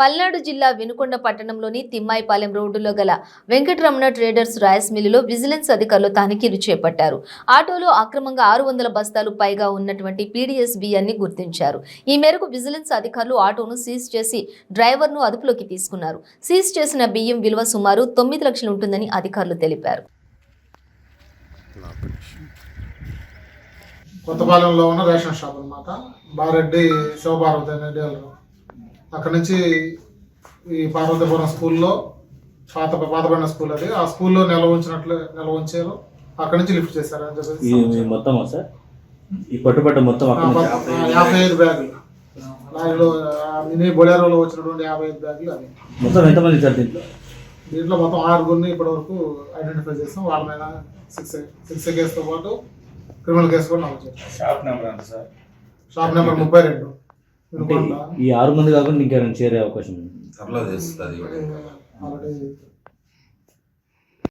పల్నాడు జిల్లా వినుకొండ పట్టణంలోని తిమ్మాయిపాలెం రోడ్డులో గల వెంకటరమణ ట్రేడర్స్ రైస్ మిల్లులో విజిలెన్స్ అధికారులు తనిఖీలు చేపట్టారు. ఆటోలో అక్రమంగా ఆరు వందల బస్తాలు పైగా ఉన్నటువంటి పీడీఎస్ బియ్యాన్ని గుర్తించారు. ఈ మేరకు విజిలెన్స్ అధికారులు ఆటోను సీజ్ చేసి డ్రైవర్ను అదుపులోకి తీసుకున్నారు. సీజ్ చేసిన బియ్యం విలువ సుమారు తొమ్మిది లక్షలు ఉంటుందని అధికారులు తెలిపారు. కొత్తపాలెంలో ఉన్న రేషన్ షాప్ అనమాట బారెడ్డి శివపార్వతి అనే డీలర్ అక్కడ నుంచి ఈ పార్వతీపురం స్కూల్లో పాత పాతపడిన స్కూల్ అది. ఆ స్కూల్లో నిల్వ ఉంచినట్లు నిల్వ ఉంచారు. అక్కడ నుంచి లిఫ్ట్ చేశారు అని చెప్పేసి ఇది మీ మొత్తమా సార్? ఈ పట్టుబట్ట మొత్తం మొత్తం, యాభై ఐదు బ్యాగులు. మినీ బొలేరోలో వచ్చినటువంటి యాభై ఐదు బ్యాగులు అవి. మొత్తం ఎంతమంది సార్ దీంట్లో? దీంట్లో మొత్తం ఆరుగురిని ఇప్పటి వరకు ఐడెంటిఫై చేస్తాం వాళ్ళ మీద సిక్స్ సిక్స్ కేసుతో పాటు క్రిమినల్ కేసు కూడా నమోదు చేస్తాం షాప్ నెంబర్ ఎంత సార్? షాప్ నెంబర్ ముప్పై రెండు. అంటే ఈ ఆరు మంది కాకుండా ఇంకెవరైనా చేరే అవకాశం ఉంది?